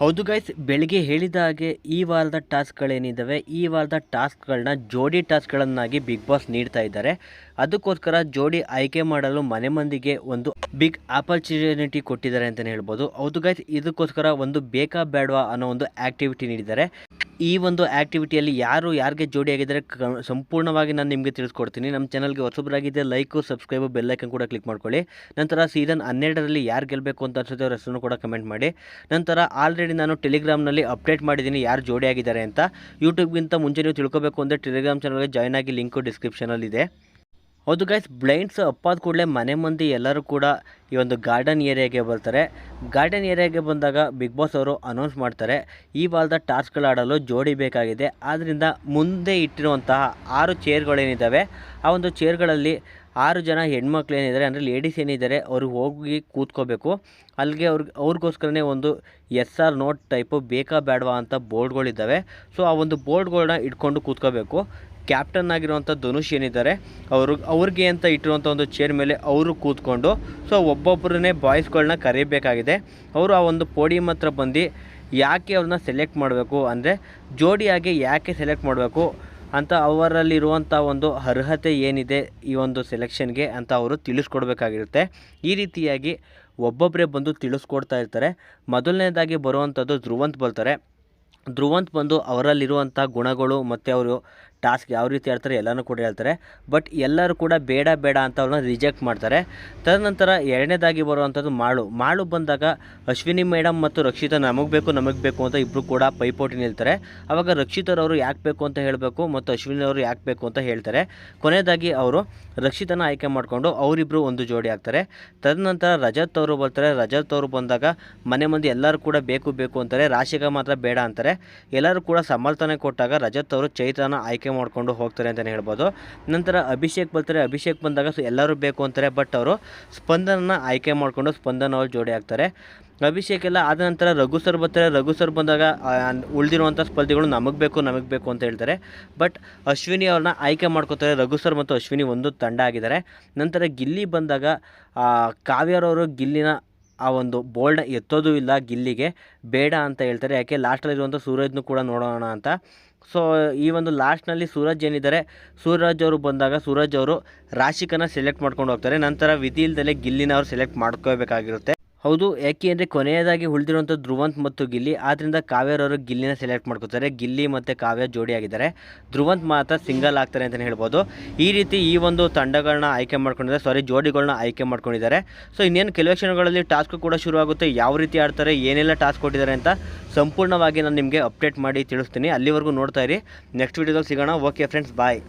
ಹೌದು ಗೈಸ್ ಬೆಳಿಗ್ಗೆ ಹೇಳಿದ ಹಾಗೆ ಈ ವಾರದ ಟಾಸ್ಕ್ಗಳೇನಿದ್ದಾವೆ ಈ ವಾರದ ಟಾಸ್ಕ್ಗಳನ್ನ ಜೋಡಿ ಟಾಸ್ಕ್ಗಳನ್ನಾಗಿ ಬಿಗ್ ಬಾಸ್ ನೀಡ್ತಾ ಇದ್ದಾರೆ. ಅದಕ್ಕೋಸ್ಕರ ಜೋಡಿ ಆಯ್ಕೆ ಮಾಡಲು ಮನೆ ಮಂದಿಗೆ ಒಂದು ಬಿಗ್ ಆಪರ್ಚುನಿಟಿ ಕೊಟ್ಟಿದ್ದಾರೆ ಅಂತಲೇ ಹೇಳ್ಬೋದು. ಹೌದು ಗೈಸ್ ಇದಕ್ಕೋಸ್ಕರ ಒಂದು ಬೇಕಾ ಬೇಡವಾ ಅನ್ನೋ ಒಂದು ಆ್ಯಕ್ಟಿವಿಟಿ ನೀಡಿದ್ದಾರೆ. ಈ ಒಂದು ಆ್ಯಕ್ಟಿವಿಟಿಯಲ್ಲಿ ಯಾರು ಯಾರಿಗೆ ಜೋಡಿ ಆಗಿದ್ದಾರೆ, ಕ, ಸಂಪೂರ್ಣವಾಗಿ ನಾನು ನಿಮಗೆ ತಿಳಿಸ್ಕೊಡ್ತೀನಿ. ನಮ್ಮ ಚಾನಲ್ಗೆ ಹೊಸಬರಾಗಿದೆ ಲೈಕು ಸಬ್ಸ್ಕ್ರೈಬು ಬೆಲ್ಲೈಕನ್ ಕೂಡ ಕ್ಲಿಕ್ ಮಾಡ್ಕೊಳ್ಳಿ. ನಂತರ ಸೀಸನ್ ಹನ್ನೆರಡರಲ್ಲಿ ಯಾರು ಗೆಲ್ಲಬೇಕು ಅಂತ ಅನ್ಸುತ್ತೆ ಅವ್ರ ಹೆಸರನ್ನು ಕೂಡ ಕಮೆಂಟ್ ಮಾಡಿ. ನಂತರ ಆಲ್ರೆಡಿ ನಾನು ಟೆಲಿಗ್ರಾಮ್ನಲ್ಲಿ ಅಪ್ಡೇಟ್ ಮಾಡಿದ್ದೀನಿ ಯಾರು ಜೋಡಿಯಾಗಿದ್ದಾರೆ ಅಂತ. ಯೂಟ್ಯೂಬ್ಗಿಂತ ಮುಂಚೆ ನೀವು ತಿಳ್ಕೊಬೇಕು ಅಂದರೆ ಟೆಲಿಗ್ರಾಮ್ ಚಾನಲ್ಗೆ ಜಾಯ್ನ್ ಆಗಿ ಲಿಂಕು ಡಿಸ್ಕ್ರಿಪ್ಷನಲ್ಲಿದೆ ಹೌದು ಗೈಸ್ ಬ್ಲೈಂಡ್ಸ್ ಅಪ್ಪಾದ ಕೂಡಲೇ ಮನೆ ಮಂದಿ ಎಲ್ಲರೂ ಕೂಡ ಈ ಒಂದು ಗಾರ್ಡನ್ ಏರಿಯಾಗೆ ಬರ್ತಾರೆ. ಗಾರ್ಡನ್ ಏರಿಯಾಗೆ ಬಂದಾಗ ಬಿಗ್ ಬಾಸ್ ಅವರು ಅನೌನ್ಸ್ ಮಾಡ್ತಾರೆ, ಈ ವಾರದ ಟಾಸ್ಕ್ಗಳು ಆಡಲು ಜೋಡಿ ಬೇಕಾಗಿದೆ. ಆದ್ದರಿಂದ ಮುಂದೆ ಇಟ್ಟಿರುವಂತಹ ಆರು ಚೇರ್ಗಳೇನಿದ್ದಾವೆ ಆ ಒಂದು ಚೇರ್ಗಳಲ್ಲಿ ಆರು ಜನ ಹೆಣ್ಮಕ್ಳು ಏನಿದ್ದಾರೆ ಅಂದರೆ ಲೇಡೀಸ್ ಏನಿದ್ದಾರೆ ಅವರು ಹೋಗಿ ಕೂತ್ಕೋಬೇಕು. ಅಲ್ಲಿಗೆ ಅವ್ರಿಗೆ ಅವ್ರಿಗೋಸ್ಕರನೇ ಒಂದು ಎಸ್ ಆರ್ ನೋಟ್ ಟೈಪು ಬೇಕಾ ಬೇಡವಾ ಅಂತ ಬೋರ್ಡ್ಗಳಿದ್ದಾವೆ ಸೊ ಆ ಒಂದು ಬೋರ್ಡ್ಗಳನ್ನ ಇಟ್ಕೊಂಡು ಕೂತ್ಕೋಬೇಕು. ಕ್ಯಾಪ್ಟನ್ ಆಗಿರುವಂಥ ಧನುಷ್ ಏನಿದ್ದಾರೆ, ಅವರು, ಅವ್ರಿಗೆ ಅಂತ ಇಟ್ಟಿರುವಂಥ ಒಂದು ಚೇರ್ ಮೇಲೆ ಅವರು ಕೂತ್ಕೊಂಡು ಸೊ ಒಬ್ಬೊಬ್ಬರನ್ನೇ ಬಾಯ್ಸ್ಗಳನ್ನ ಕರೀಬೇಕಾಗಿದೆ. ಅವರು ಆ ಒಂದು ಪೋಡಿಯಂ ಹತ್ರ ಬಂದು ಯಾಕೆ ಅವ್ರನ್ನ ಸೆಲೆಕ್ಟ್ ಮಾಡಬೇಕು ಅಂದರೆ, ಜೋಡಿಯಾಗಿ ಯಾಕೆ ಸೆಲೆಕ್ಟ್ ಮಾಡಬೇಕು ಅಂತ ಅವರಲ್ಲಿರುವಂಥ ಒಂದು ಅರ್ಹತೆ ಏನಿದೆ ಈ ಒಂದು ಸೆಲೆಕ್ಷನ್ಗೆ ಅಂತ ಅವರು ತಿಳಿಸ್ಕೊಡ್ಬೇಕಾಗಿರುತ್ತೆ. ಈ ರೀತಿಯಾಗಿ ಒಬ್ಬೊಬ್ಬರೇ ಬಂದು ತಿಳಿಸ್ಕೊಡ್ತಾ ಇರ್ತಾರೆ. ಮೊದಲನೇದಾಗಿ ಬರುವಂಥದ್ದು ಧ್ರುವಂತ್ ಬರ್ತಾರೆ. ಧ್ರುವಂತ್ ಬಂದು ಅವರಲ್ಲಿರುವಂಥ ಗುಣಗಳು ಮತ್ತು ಅವರು ಟಾಸ್ಕ್ ಯಾವ ರೀತಿ ಹೇಳ್ತಾರೆ ಎಲ್ಲನೂ ಕೂಡ ಹೇಳ್ತಾರೆ. ಬಟ್ ಎಲ್ಲರೂ ಕೂಡ ಬೇಡ ಬೇಡ ಅಂತ ಅವ್ರನ್ನ ರಿಜೆಕ್ಟ್ ಮಾಡ್ತಾರೆ. ತದನಂತರ ಎರಡನೇದಾಗಿ ಬರುವಂಥದ್ದು ಮಾಳು. ಮಾಳು ಬಂದಾಗ ಅಶ್ವಿನಿ ಮೇಡಮ್ ಮತ್ತು ರಕ್ಷಿತಾ ನಮಗೆ ಬೇಕು ನಮಗೆ ಬೇಕು ಅಂತ ಇಬ್ಬರು ಕೂಡ ಪೈಪೋಟಿ ನಿಲ್ತಾರೆ. ಆವಾಗ ರಕ್ಷಿತರವರು ಯಾಕೆ ಬೇಕು ಅಂತ ಹೇಳಬೇಕು ಮತ್ತು ಅಶ್ವಿನಿ ಅವರು ಯಾಕೆ ಬೇಕು ಅಂತ ಹೇಳ್ತಾರೆ. ಕೊನೆಯದಾಗಿ ಅವರು ರಕ್ಷಿತನ ಆಯ್ಕೆ ಮಾಡಿಕೊಂಡು ಅವರಿಬ್ಬರು ಒಂದು ಜೋಡಿ ಆಗ್ತಾರೆ. ತದನಂತರ ರಜತ್ ಅವರು ಬರ್ತಾರೆ. ರಜತ್ ಅವರು ಬಂದಾಗ ಮನೆ ಮಂದಿ ಎಲ್ಲರೂ ಕೂಡ ಬೇಕು ಬೇಕು ಅಂತಾರೆ. ರಾಶಿಗ ಮಾತ್ರ ಬೇಡ ಅಂತಾರೆ. ಎಲ್ಲರೂ ಕೂಡ ಸಮರ್ಥನೆ ಕೊಟ್ಟಾಗ ರಜತ್ ಅವರು ಚೈತ್ರನ ಆಯ್ಕೆ ಮಾಡಿಕೊಂಡು ಹೋಗ್ತಾರೆ ಅಂತಲೇ ಹೇಳ್ಬೋದು. ನಂತರ ಅಭಿಷೇಕ್ ಬರ್ತಾರೆ. ಅಭಿಷೇಕ್ ಬಂದಾಗ ಎಲ್ಲರೂ ಬೇಕು ಅಂತಾರೆ ಬಟ್ ಅವರು ಸ್ಪಂದನನ ಆಯ್ಕೆ ಮಾಡಿಕೊಂಡು ಸ್ಪಂದನ ಅವ್ರು ಜೋಡಿ ಆಗ್ತಾರೆ. ಅಭಿಷೇಕ್ ಎಲ್ಲ ಆದ ನಂತರ ರಘು ಸರ್ ಬರ್ತಾರೆ. ರಘು ಸರ್ ಬಂದಾಗ ಉಳಿದಿರುವಂಥ ಸ್ಪರ್ಧಿಗಳು ನಮಗೆ ಬೇಕು ನಮಗೆ ಬೇಕು ಅಂತ ಹೇಳ್ತಾರೆ. ಬಟ್ ಅಶ್ವಿನಿ ಅವ್ರನ್ನ ಆಯ್ಕೆ ಮಾಡ್ಕೋತಾರೆ. ರಘು ಸರ್ ಮತ್ತು ಅಶ್ವಿನಿ ಒಂದು ತಂಡ ಆಗಿದ್ದಾರೆ. ನಂತರ ಗಿಲ್ಲಿ ಬಂದಾಗ ಕಾವ್ಯರವರು ಗಿಲ್ಲಿನ ಆ ಒಂದು ಬೋಲ್ಡ್ ಎತ್ತೋದು ಇಲ್ಲ ಗಿಲ್ಲಿಗೆ, ಬೇಡ ಅಂತ ಹೇಳ್ತಾರೆ. ಯಾಕೆ? ಲಾಸ್ಟಲ್ಲಿರುವಂಥ ಸೂರಜ್ನು ಕೂಡ ನೋಡೋಣ ಅಂತ. ಸೊ ಈ ಒಂದು ಲಾಸ್ಟ್ನಲ್ಲಿ ಸೂರಜ್ ಏನಿದ್ದಾರೆ? ಸೂರಜ್ ಅವರು ಬಂದಾಗ ಸೂರಜ್ ಅವರು ರಾಶಿಕನ ಸೆಲೆಕ್ಟ್ ಮಾಡ್ಕೊಂಡು ಹೋಗ್ತಾರೆ. ನಂತರ ವಿಧಿ ಇಲ್ದಲೆ ಗಿಲ್ಲಿನ ಅವ್ರು ಸೆಲೆಕ್ಟ್ ಮಾಡ್ಕೋಬೇಕಾಗಿರುತ್ತೆ ಹೌದು ಯಾಕೆ ಅಂದರೆ ಕೊನೆಯದಾಗಿ ಉಳಿದಿರುವಂಥ ಧ್ರುವಂತ್ ಮತ್ತು ಗಿಲ್ಲಿ ಆದ್ದರಿಂದ ಕಾವ್ಯರವರು ಗಿಲ್ಲಿನ ಸೆಲೆಕ್ಟ್ ಮಾಡ್ಕೋತಾರೆ. ಗಿಲ್ಲಿ ಮತ್ತು ಕಾವ್ಯ ಜೋಡಿಯಾಗಿದ್ದಾರೆ. ಧ್ರುವಂತ್ ಮಾತ್ರ ಸಿಂಗಲ್ ಆಗ್ತಾರೆ ಅಂತಲೇ ಹೇಳ್ಬೋದು. ಈ ರೀತಿ ಈ ಒಂದು ತಂಡಗಳನ್ನ ಆಯ್ಕೆ ಮಾಡ್ಕೊಂಡಿದ್ದಾರೆ. ಸಾರಿ ಜೋಡಿಗಳನ್ನ ಆಯ್ಕೆ ಮಾಡ್ಕೊಂಡಿದ್ದಾರೆ. ಸೊ ಇನ್ನೇನು ಕೆಲವು ಕ್ಷಣಗಳಲ್ಲಿ ಟಾಸ್ಕ್ ಕೂಡ ಶುರು ಆಗುತ್ತೆ ಯಾವ ರೀತಿ ಆಡ್ತಾರೆ, ಏನೆಲ್ಲ ಟಾಸ್ಕ್ ಕೊಟ್ಟಿದ್ದಾರೆ ಅಂತ ಸಂಪೂರ್ಣವಾಗಿ ನಾನು ನಿಮಗೆ ಅಪ್ಡೇಟ್ ಮಾಡಿ ತಿಳಿಸ್ತೀನಿ. ಅಲ್ಲಿವರೆಗೂ ನೋಡ್ತಾ ಇರಿ. ನೆಕ್ಸ್ಟ್ ವೀಡಿಯೋದಲ್ಲಿ ಸಿಗೋಣ. Okay friends bye